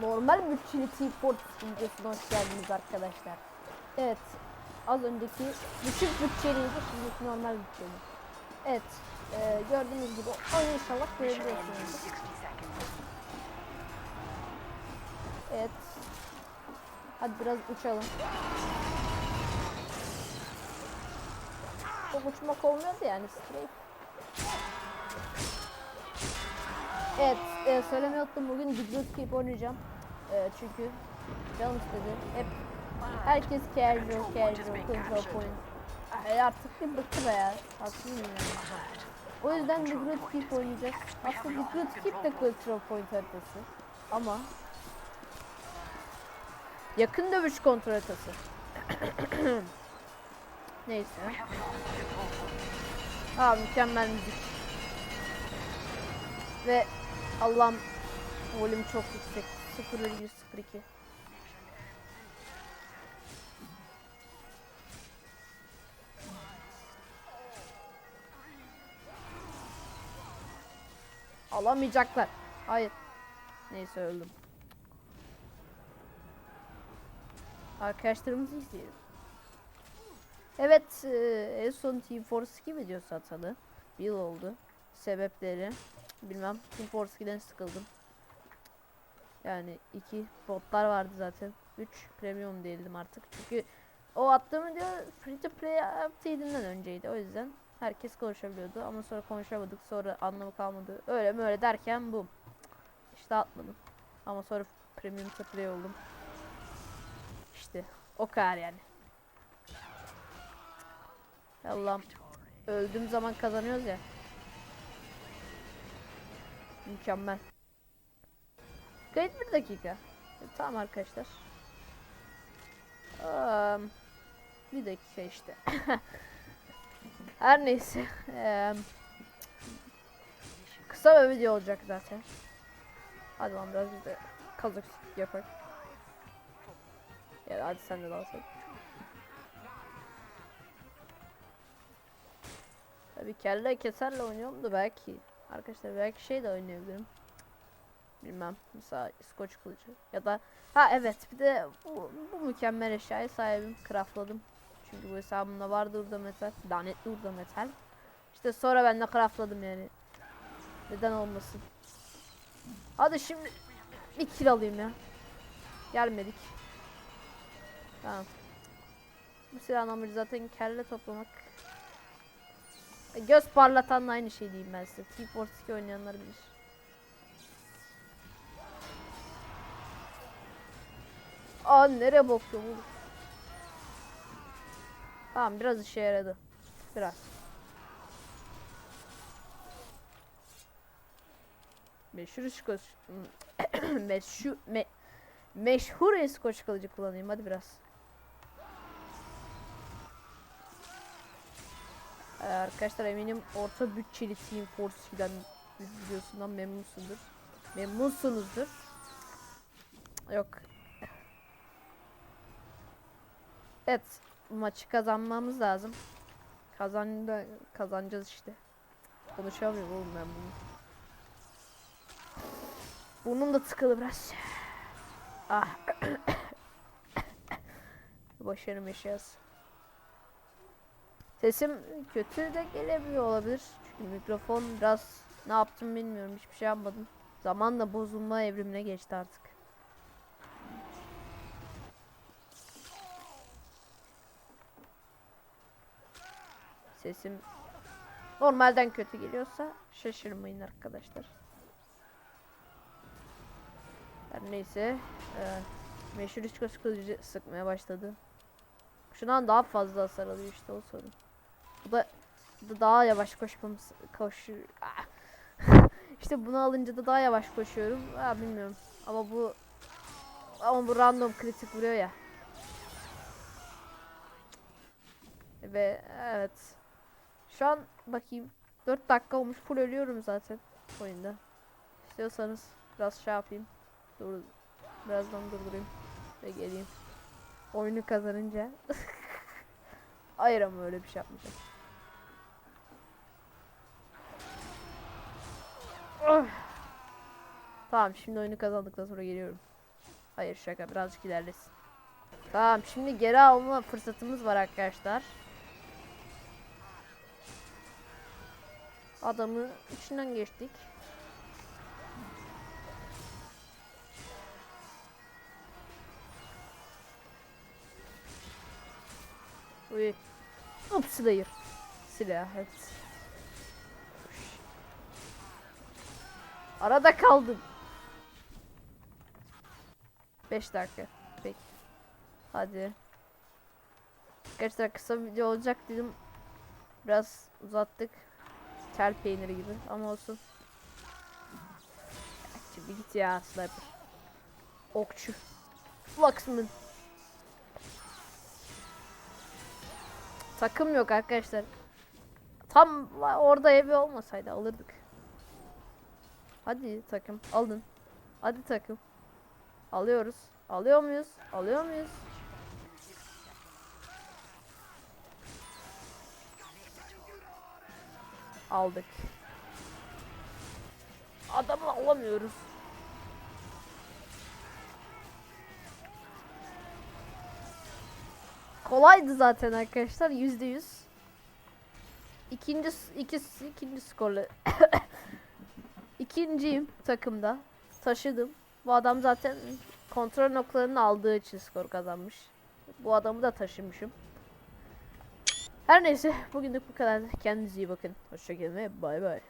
normal bütçeli T-Port videosuna hoş geldiniz arkadaşlar. Evet. Az önceki düşük bütçeliydi. Şimdiki normal bütçeli. Evet. E, gördüğünüz gibi oyunu inşallah görebiliyorsunuz. Evet. Hadi biraz uçalım. Çok uçmak olmuyordu yani strafe. Evet, e, söylemeyi unuttum. Bugün Digloot Keep oynayacağım. E, çünkü canım istedi. Hep herkes casual, casual, control point. E, artık bir bıktı be ya. Haklıyım yani. O yüzden Digloot Keep oynayacağız. Aslında Digloot Keep de control point haritası. Ama yakın dövüş kontrol haritası. Neyse. Aa mükemmel müzik. Ve Allah'ım volüm çok yüksek. 0,02. Alamayacaklar. Hayır. Neyse öldüm. Arkadaşlarımızı izleyelim. Evet, e, en son Team Force 2 videosu atalı. Bir yıl oldu. Sebepleri bilmem. 2'den sıkıldım. Yani iki botlar vardı zaten. 3 premium değildim artık. Çünkü o attığım video free to play update'inden önceydi. O yüzden herkes konuşabiliyordu ama sonra konuşamadık. Sonra anlamı kalmadı. Öyle mi öyle derken bu. İşte atmadım. Ama sonra premium to play oldum. İşte o kadar yani. Allah'ım. Öldüğüm zaman kazanıyoruz ya. Mükemmel. Kayıt bir dakika. E, tamam arkadaşlar. Am, bir dakika işte. Her neyse. Em, kısa bir video olacak zaten. Hadi lan biraz biz de kazık yapak. Ya hadi sen de dalsın. Tabii kelle keserle oynuyorum da belki arkadaşlar belki şey de oynayabilirim. Bilmem mesela İskoç kılıcı ya da ha evet bir de bu, bu mükemmel eşyayı sahibim craftladım. Çünkü bu hesabımda vardı burada metal lanetli burada metal. İşte sonra ben de craftladım yani. Neden olmasın. Hadi şimdi bir kill alayım ya. Gelmedik. Tamam. Bu silahın amacı zaten kelle toplamak. Göz parlatanla aynı şey diyeyim ben size. T-Force 2 oynayanlar bilir. Aa nereye bakıyorum oğlum? Tamam biraz işe yaradı. Biraz. Meşhur İskoç... Meşhur... Me meşhur İskoç kılıcı kullanayım hadi biraz. Arkadaşlar eminim orta bütçeli Team filan videosundan memnunsundur. Memnunsunuzdur. Yok. Evet, maçı kazanmamız lazım. Kazan kazanacağız işte. Konuşamıyorum oğlum ben bunu. Burnum da tıkalı biraz. Ah. Başarım eşyası. Sesim kötü de gelebiliyor olabilir. Çünkü mikrofon biraz ne yaptım bilmiyorum. Hiçbir şey yapmadım. Zamanla bozulma evrimine geçti artık. Sesim normalden kötü geliyorsa şaşırmayın arkadaşlar. Her neyse. E, meşhur kılıcı sıkmaya başladı. Şundan daha fazla hasar alıyor işte o sorun. Bu da, bu da daha yavaş koşmamız koşuyor. Ah. işte bunu alınca da daha yavaş koşuyorum. Ha, bilmiyorum. Ama bu ama bu random kritik vuruyor ya. Ve evet. Şu an bakayım 4 dakika olmuş full ölüyorum zaten oyunda. İstiyorsanız biraz şey yapayım. Dur birazdan durdurayım ve geleyim. Oyunu kazanınca. Hayır ama öyle bir şey yapmayacağım. Tamam şimdi oyunu kazandıktan sonra geliyorum. Hayır şaka birazcık ilerlesin. Tamam şimdi geri alma fırsatımız var arkadaşlar. Adamın içinden geçtik. Uy. Hop Slayer. Silah evet. Arada kaldım. 5 dakika. Peki. Hadi. Arkadaşlar kısa video olacak dedim. Biraz uzattık. Tel peyniri gibi ama olsun. Şimdi git ya sniper. Okçu. Fluxman. Takım yok arkadaşlar. Tam orada evi olmasaydı alırdık. Hadi takım alın. Hadi takım. Alıyoruz. Alıyor muyuz? Alıyor muyuz? Aldık. Adamı alamıyoruz. Kolaydı zaten arkadaşlar yüzde yüz. İkinci ikisi ikinci skorla. İkinciyim takımda. Taşıdım. Bu adam zaten kontrol noktalarını aldığı için skor kazanmış. Bu adamı da taşımışım. Her neyse bugünlük bu kadar. Kendinize iyi bakın. Hoşçakalın ve bay bay.